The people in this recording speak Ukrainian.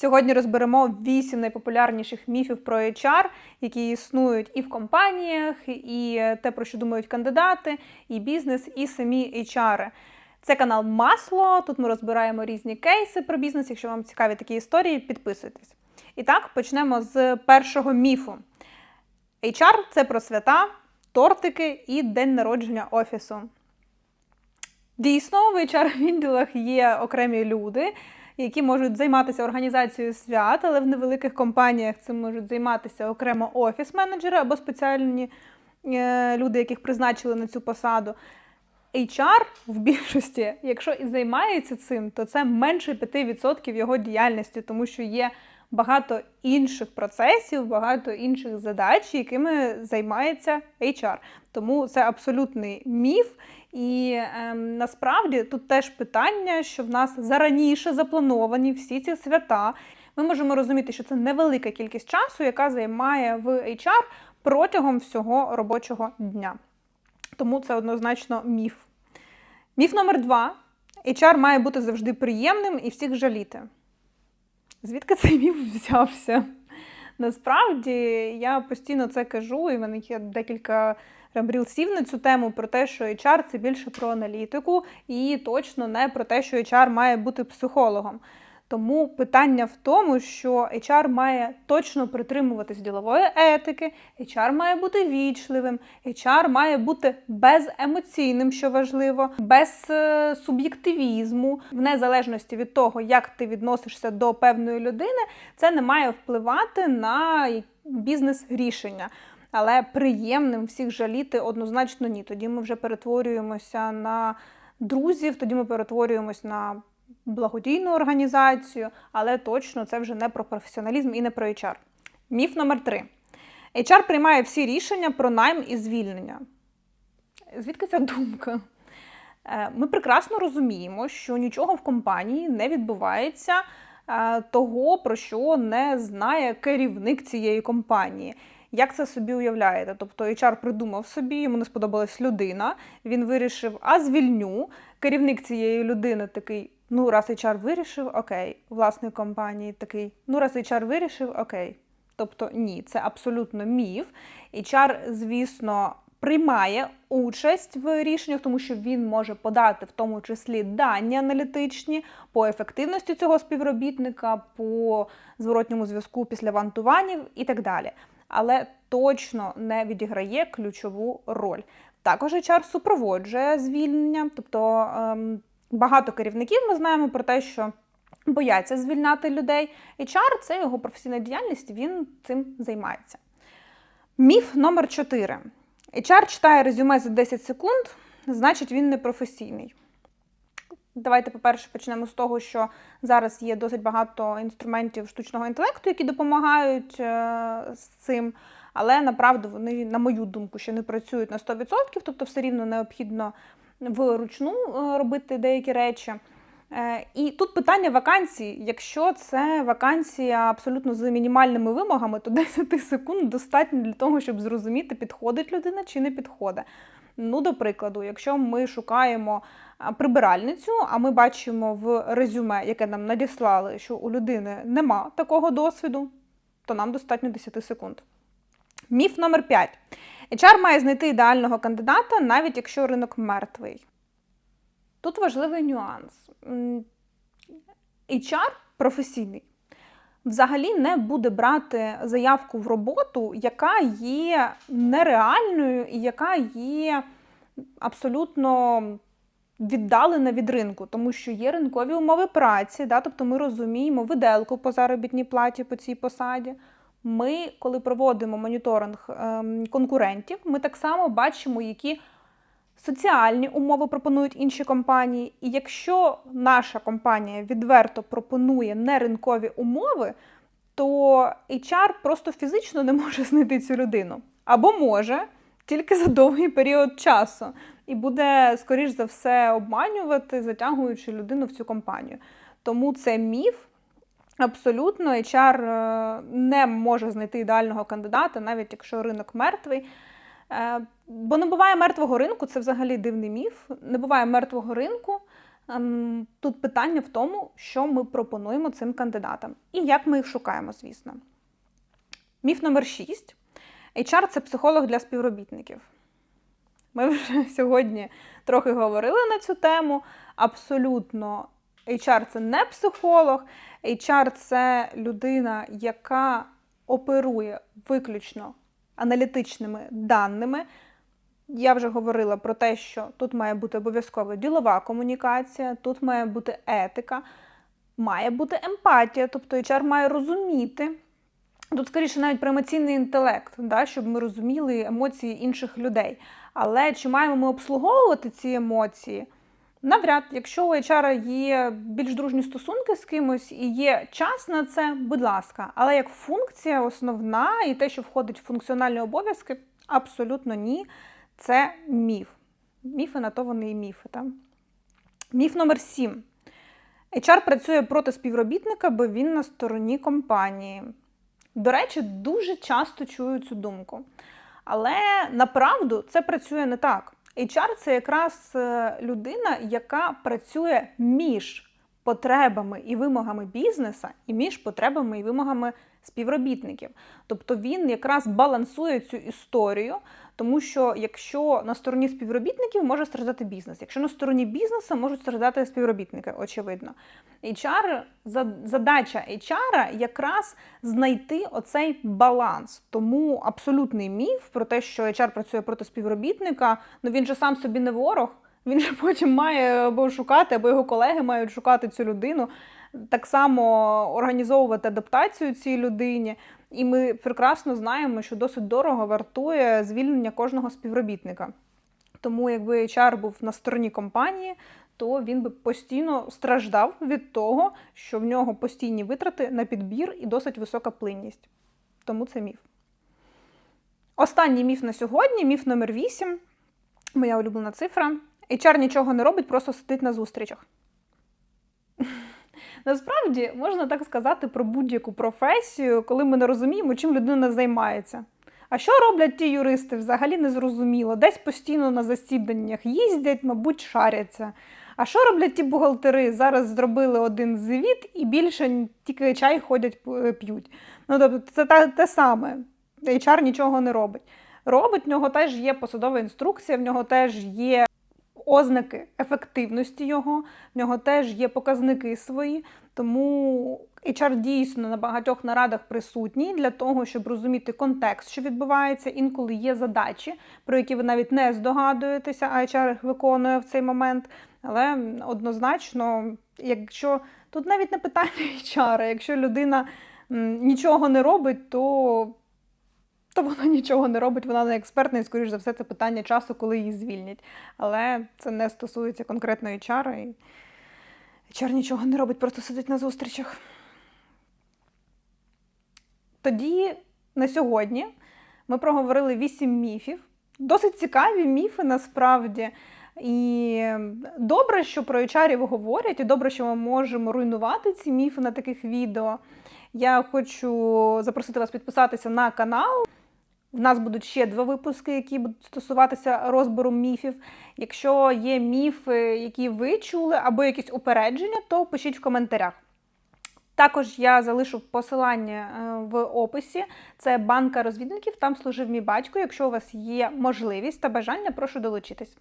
Сьогодні розберемо 8 найпопулярніших міфів про HR, які існують і в компаніях, і те, про що думають кандидати, і бізнес, і самі HR. Це канал Масло. Тут ми розбираємо різні кейси про бізнес. Якщо вам цікаві такі історії, підписуйтесь. І так, почнемо з першого міфу. HR – це про свята, тортики і день народження офісу. Дійсно, в HR-відділах є окремі люди, які можуть займатися організацією свят, але в невеликих компаніях цим можуть займатися окремо офіс-менеджери або спеціальні е, люди, яких призначили на цю посаду. HR в більшості, якщо і займається цим, то це менше 5% його діяльності, тому що є багато інших процесів, багато інших задач, якими займається HR. Тому це абсолютний міф. І ем, насправді тут теж питання, що в нас зараніше заплановані всі ці свята. Ми можемо розуміти, що це невелика кількість часу, яка займає в HR протягом всього робочого дня. Тому це однозначно міф. Міф номер два: HR має бути завжди приємним і всіх жаліти. Звідки цей міф взявся? Насправді я постійно це кажу, і в мене є декілька рілсів на цю тему про те, що HR це більше про аналітику, і точно не про те, що HR має бути психологом. Тому питання в тому, що HR має точно притримуватись ділової етики, HR має бути вічливим, HR має бути беземоційним, що важливо, без е, суб'єктивізму, в незалежності від того, як ти відносишся до певної людини, це не має впливати на бізнес-рішення. Але приємним всіх жаліти однозначно ні. Тоді ми вже перетворюємося на друзів, тоді ми перетворюємося на благодійну організацію, але точно це вже не про професіоналізм і не про HR. Міф номер три. HR приймає всі рішення про найм і звільнення. Звідки ця думка? Е, ми прекрасно розуміємо, що нічого в компанії не відбувається е, того, про що не знає керівник цієї компанії. Як це собі уявляєте? Тобто HR придумав собі, йому не сподобалась людина, він вирішив, а звільню. Керівник цієї людини такий: ну, раз HR вирішив, окей. Власник компанії такий, ну, раз HR вирішив, окей. Тобто ні, це абсолютно міф. HR, звісно, приймає участь в рішеннях, тому що він може подати в тому числі дані аналітичні по ефективності цього співробітника, по зворотньому зв'язку після вантуванів і так далі. Але точно не відіграє ключову роль. Також HR супроводжує звільнення, тобто ем, багато керівників ми знаємо про те, що бояться звільняти людей. HR – це його професійна діяльність, він цим займається. Міф номер 4. HR читає резюме за 10 секунд, значить, він не професійний. Давайте, по-перше, почнемо з того, що зараз є досить багато інструментів штучного інтелекту, які допомагають е, з цим. Але направду вони, на мою думку, ще не працюють на 100%, тобто все рівно необхідно вручну е, робити деякі речі. Е, і тут питання вакансій. Якщо це вакансія абсолютно з мінімальними вимогами, то 10 секунд достатньо для того, щоб зрозуміти, підходить людина чи не підходить. Ну, до прикладу, якщо ми шукаємо прибиральницю, а ми бачимо в резюме, яке нам надіслали, що у людини нема такого досвіду, то нам достатньо 10 секунд. Міф номер 5. HR має знайти ідеального кандидата, навіть якщо ринок мертвий. Тут важливий нюанс. HR професійний взагалі не буде брати заявку в роботу, яка є нереальною і яка є абсолютно віддалена від ринку, тому що є ринкові умови праці, да, тобто ми розуміємо виделку по заробітній платі по цій посаді. Ми, коли проводимо моніторинг ем, конкурентів, ми так само бачимо, які соціальні умови пропонують інші компанії. І якщо наша компанія відверто пропонує неринкові умови, то HR просто фізично не може знайти цю людину. Або може тільки за довгий період часу. І буде, скоріш за все, обманювати, затягуючи людину в цю компанію. Тому це міф. Абсолютно, HR е, не може знайти ідеального кандидата, навіть якщо ринок мертвий. Е, бо не буває мертвого ринку, це взагалі дивний міф. Не буває мертвого ринку. Ем, Тут питання в тому, що ми пропонуємо цим кандидатам і як ми їх шукаємо, звісно. Міф номер 6. HR це психолог для співробітників. Ми вже сьогодні трохи говорили на цю тему. Абсолютно, HR це не психолог, HR це людина, яка оперує виключно аналітичними даними. Я вже говорила про те, що тут має бути обов'язково ділова комунікація, тут має бути етика, має бути емпатія, тобто HR має розуміти. Тут, скоріше, навіть про емоційний інтелект, да, щоб ми розуміли емоції інших людей. Але чи маємо ми обслуговувати ці емоції? Навряд, якщо у HR є більш дружні стосунки з кимось і є час на це, будь ласка. Але як функція основна і те, що входить в функціональні обов'язки, абсолютно ні. Це міф. Міфи на то вони і міфи. Так? Міф номер 7. HR працює проти співробітника, бо він на стороні компанії. До речі, дуже часто чую цю думку. Але направду це працює не так. HR це якраз е, людина, яка працює між потребами і вимогами бізнеса, і між потребами і вимогами співробітників. Тобто він якраз балансує цю історію, тому що якщо на стороні співробітників може страждати бізнес, якщо на стороні бізнесу можуть страждати співробітники, очевидно. HR, задача HR якраз знайти оцей баланс. Тому абсолютний міф про те, що HR працює проти співробітника, ну він же сам собі не ворог. Він же потім має або шукати, або його колеги мають шукати цю людину, так само організовувати адаптацію цій людині. І ми прекрасно знаємо, що досить дорого вартує звільнення кожного співробітника. Тому, якби HR був на стороні компанії, то він би постійно страждав від того, що в нього постійні витрати на підбір і досить висока плинність. Тому це міф. Останній міф на сьогодні міф номер 8. Моя улюблена цифра. HR нічого не робить, просто сидить на зустрічах. Насправді можна так сказати про будь-яку професію, коли ми не розуміємо, чим людина займається. А що роблять ті юристи? Взагалі не зрозуміло. Десь постійно на засіданнях їздять, мабуть, шаряться. А що роблять ті бухгалтери? Зараз зробили один звіт і більше тільки чай ходять п'ють. Ну, тобто, це те, те саме. HR нічого не робить. Робить, в нього теж є посадова інструкція, в нього теж є ознаки ефективності його, в нього теж є показники свої. Тому HR дійсно на багатьох нарадах присутній для того, щоб розуміти контекст, що відбувається. Інколи є задачі, про які ви навіть не здогадуєтеся, а HR їх виконує в цей момент. Але однозначно, якщо тут навіть не питання HR, якщо людина нічого не робить, то то вона нічого не робить, вона не експертна, і, скоріш за все, це питання часу, коли її звільнять. Але це не стосується конкретної HR, і HR нічого не робить, просто сидить на зустрічах. Тоді на сьогодні ми проговорили вісім міфів. Досить цікаві міфи насправді. І добре, що про HR говорять, і добре, що ми можемо руйнувати ці міфи на таких відео. Я хочу запросити вас підписатися на канал. В нас будуть ще два випуски, які будуть стосуватися розбору міфів. Якщо є міфи, які ви чули, або якісь упередження, то пишіть в коментарях. Також я залишу посилання е, в описі. Це банка розвідників, там служив мій батько. Якщо у вас є можливість та бажання, прошу долучитись.